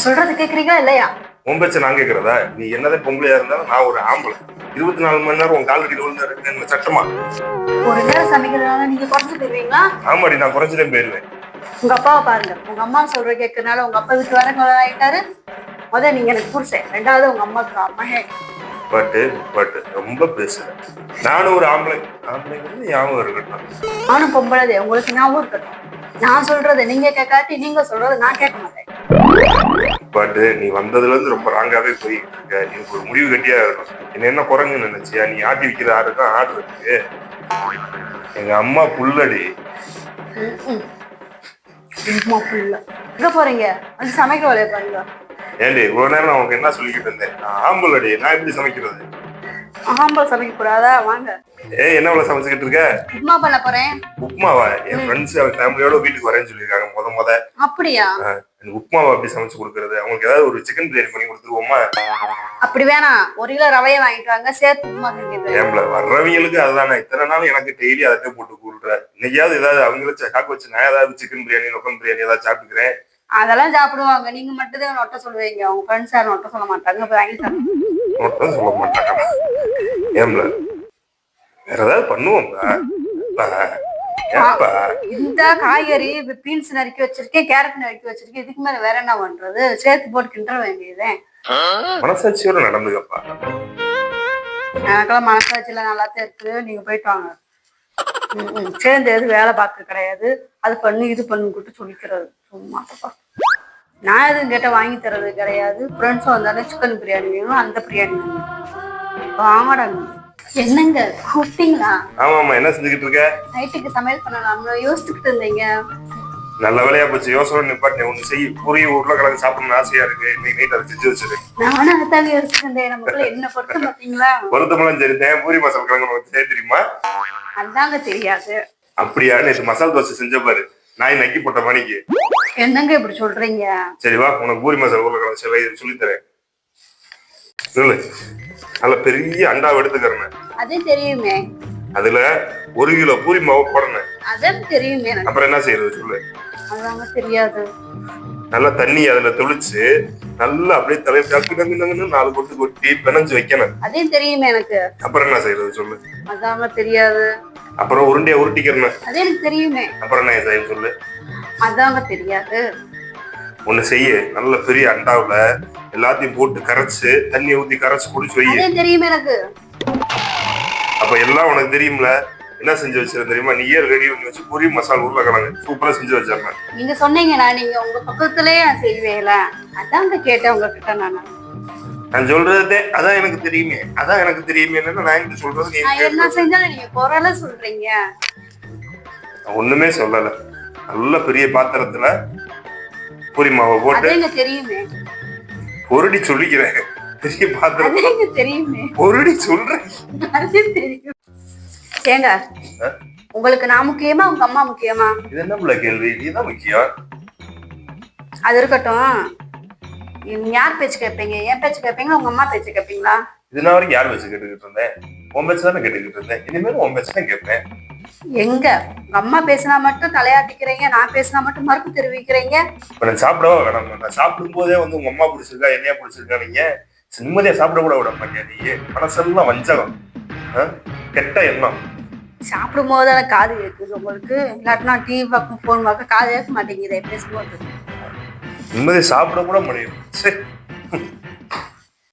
நான் சொல்றது கேக்குறீங்களா இல்லையா? உன் பேச்ச நான் கேட்கறதா நீ என்னதான் பொம்பளையா இருந்தாலும் நான் ஒரு ஆம்பளை. இருபத்தி நாலு மணி நேரம் உன் கால் கட்டி விழுந்து இருக்கு என்ன சட்டமா? ஒரு நேரம் சமைக்கிறதுனால நீங்க குறைஞ்சு போயிருவீங்களா? ஆமாடி நான் குறைஞ்சிட்டே போயிருவேன். உங்க அப்பாவை பாருங்க. உங்க அம்மா சொல்ற கேட்கறதுனால உங்க அப்பா வீட்டு வர ஆயிட்டாரு. முதல்ல நீங்க எனக்கு புருஷன். ரெண்டாவது உங்க அம்மாவுக்கு அம்மா பட்டு பட்டு. ரொம்ப பேசுறேன் நானும் ஒரு ஆம்பளை. ஆம்பளைங்கிறது ஞாபகம் இருக்கட்டும். நானும் பொம்பளதே உங்களுக்கு ஞாபகம் இருக்கட்டும். நான் சொல்றதை நீங்க கேட்காட்டி நீங்க சொல்றதை நான் கேட்க மாட்டேன். பட்டு நீ வந்ததுல இருந்து ரொம்ப ராங்காவே போயிட்டு இருக்க. நீ ஒரு முடிவு கட்டியா இருக்கணும். என்ன என்ன குரங்கு நினைச்சியா? நீ ஆட்டி வைக்கிற ஆடுதான் ஆடு இருக்கு. எங்க அம்மா புல்லடி. எங்க போறீங்க? வந்து சமைக்க வேலையை பாருங்க. ஏண்டி இவ்வளவு நேரம் நான் உனக்கு என்ன சொல்லிக்கிட்டு இருந்தேன்? நான் நான் எப்படி சமைக்கிறது? ஆம்பல் சமைக்க கூடாதா வாங்க. ஏய் என்ன இவ்வளவு சமைச்சுக்கிட்டு இருக்க? உப்புமா பண்ண போறேன். உப்புமாவா? என் ஃப்ரெண்ட்ஸ் அவன் ஃபேமிலியோட வீட்டுக்கு வரேன்னு சொல்லியிருக்காங்க முத முத. அப்படியா? எனக்கு உப்புமாவை எப்படி சமைச்சு கொடுக்கறது? அவங்களுக்கு ஏதாவது ஒரு சிக்கன் பிரியாணி பண்ணி கொடுத்துருவோமா? அப்படி வேணாம். ஒரு கிலோ ரவையை வாங்கிட்டு வாங்க சேர்த்து உப்புமா ஏம்பல வர்றவங்களுக்கு அதுதானே. இத்தனை நாள் எனக்கு டெய்லி அதை போட்டு கூடுற இன்னைக்காவது ஏதாவது அவங்கள காக்க வச்சு நான் ஏதாவது சிக்கன் பிரியாணி நொக்கம் பிரியாணி ஏதாவது சாப்பிட்டுக்கிறேன். அதெல்லாம் சாப்பிடுவாங்க. நீங்க மட்டும் தான் நொட்ட சொல்லுவீங்க. உங்க ஃப்ரெண்ட்ஸ் யாரும் நொட்ட சொல்ல மாட்டாங்க. போய் வாங்கி சாப்பிடுங்க. மட்டும் சொல்ல மாட்டாங்க ஏம்பல வேற ஏதாவது பண்ணுவோம்ல இந்த காய்கறி பீன்ஸ் நறுக்கி வச்சிருக்கேன் கேரட் நறுக்கி வச்சிருக்கேன். இதுக்கு மேல வேற என்ன பண்றது? சேர்த்து போட்டு கிண்ட வேண்டியதே. மனசாட்சியோட நடந்துக்கப்பா. எனக்கெல்லாம் மனசாட்சியில நல்லாத்தான் இருக்கு. நீங்க போயிட்டு வாங்க. சேர்ந்து எது வேலை பார்க்க கிடையாது. அது பண்ணு இது பண்ணுக்கிட்டு சொல்லிக்கிறது. சும்மா. நான் எதுவும் கேட்டால் வாங்கி தர்றது கிடையாது. ஃப்ரெண்ட்ஸும் வந்தாலும் சிக்கன் பிரியாணி வேணும் அந்த பிரியாணி வேணும். நீ. என்னங்க கூப்பிட்டீங்களா? ஆமா ஆமா என்ன செஞ்சுக்கிட்டு இருக்க? நைட்டுக்கு சமையல் பண்ணலாம்னு யோசிச்சுக்கிட்டு இருந்தீங்க. நல்ல வேலையா போச்சு. யோசனை நிப்பாட்டி ஒண்ணு செய். பூரி உருளைக்கிழங்கு சாப்பிடணும்னு ஆசையா இருக்கு. இன்னைக்கு நைட் அதை செஞ்சு வச்சிரு. நானும் அதாங்க யோசிச்சுட்டு இருந்தேன் நமக்குள்ள என்ன பொறுத்த பார்த்தீங்களா? வருத்தமெல்லாம் சரிதான் பூரி மசாலா கிழங்கு உனக்கு செய்ய தெரியுமா? அதாங்க தெரியாது. அப்படியா? நேற்று மசாலா தோசை செஞ்ச பாரு. நாய் நக்கி போட்ட மணிக்கு. என்னங்க இப்படி சொல்றீங்க? சரி வா உனக்கு பூரி மசாலா உருளைக்கிழங்கு செவை சொல்லித் தரேன் சொல்லு. நல்ல பெரிய அண்டாவை எடுத்துக்கிறேன் அது தெரியுமே. அதுல ஒரு கிலோ பூரி மாவு போடணும். அதான் தெரியுமே அப்புறம் என்ன செய்யறது சொல்லு. அதாங்க தெரியாது. நல்லா தண்ணி அதுல தெளிச்சு நல்லா அப்படியே தலை டக்கு டக்குன்னு நாலு கொட்டு கொட்டி பிணைஞ்சு வைக்கணும். அதே தெரியுமே எனக்கு. அப்புறம் என்ன செய்யறது சொல்லு. அதாங்க தெரியாது. அப்புறம் உருண்டையை உருட்டிக்கிறணும் அது எனக்கு தெரியுமே. அப்புறம் என்ன செய்யணும் சொல்லு. அதாங்க தெரியாது. ஒண்ணு செய்ய. நல்ல பெரிய அண்டாவுல எல்லாத்தையும் போட்டு கரைச்சு தண்ணியை ஊத்தி கரைச்சு குடிச்சு வை. தெரியுமே எனக்கு. அப்ப எல்லாம் உனக்கு தெரியும்ல? என்ன செஞ்சு வச்சிருந்த தெரியுமா? நீயே ரெடி பண்ணி வச்சு பூரி மசாலா உருளைக்கிழங்கு சூப்பரா செஞ்சு வச்சிருந்தேன் நீங்க சொன்னீங்கன்னா நீங்க உங்க பக்கத்துலயே நான் செய்வேல. அதாங்க கேட்டேன் உங்ககிட்ட நான். நான் சொல்றதே அதான் எனக்கு தெரியுமே. அதான் எனக்கு தெரியுமே. நான் என்கிட்ட சொல்றது நீங்க குரல சொல்றீங்க. ஒண்ணுமே சொல்லல. நல்ல பெரிய பாத்திரத்துல பூரி மாவை போட்டு தெரியுமே. பொருடி சொல்லிக்கிறேன். பெரிய பாத்திரம். தெரியுமே. பொருடி சொல்றேன். ஏங்க? உங்களுக்கு நான் முக்கியமா உங்க அம்மா முக்கியமா? இது என்ன கேள்வி? இதுதான் முக்கியம். அது இருக்கட்டும். யார் பேச்சு கேட்பீங்க? என் பேச்சு கேட்பீங்களா? உங்க அம்மா பேச்சு கேட்பீங்களா? இது நான் வரைக்கும் யார் பேச்சு கேட்டுக்கிட்டு இருந்தேன்? உன் பேச்சு தானே கேட்டுக்கிட்டு இருந்தேன். இனிமேல் உன் பேச்சு தான் கேட்பேன். எங்க? உங்க அம்மா பேசினா மட்டும் தலையாட்டிக்கிறீங்க நான் பேசினா மட்டும் மறுப்பு தெரிவிக்கிறீங்க. இப்ப நான் சாப்பிடவா வேணாம் நான். சாப்பிடும் போதே வந்து உங்க அம்மா பிடிச்சிருக்கா என்னையா பிடிச்சிருக்கா நீங்க? நிம்மதியா சாப்பிட கூட விட மாட்டியா நீ? மனசெல்லாம் வஞ்சகம்? கெட்ட எண்ணம். சாப்பிடும் போது காது கேட்குது உங்களுக்கு? இல்லாட்டினா டிவி பார்க்கும் ஃபோன் பார்க்க காது கேட்க மாட்டேங்குது பேசும்போது. நிம்மதி சாப்பிட கூட முடியும். சரி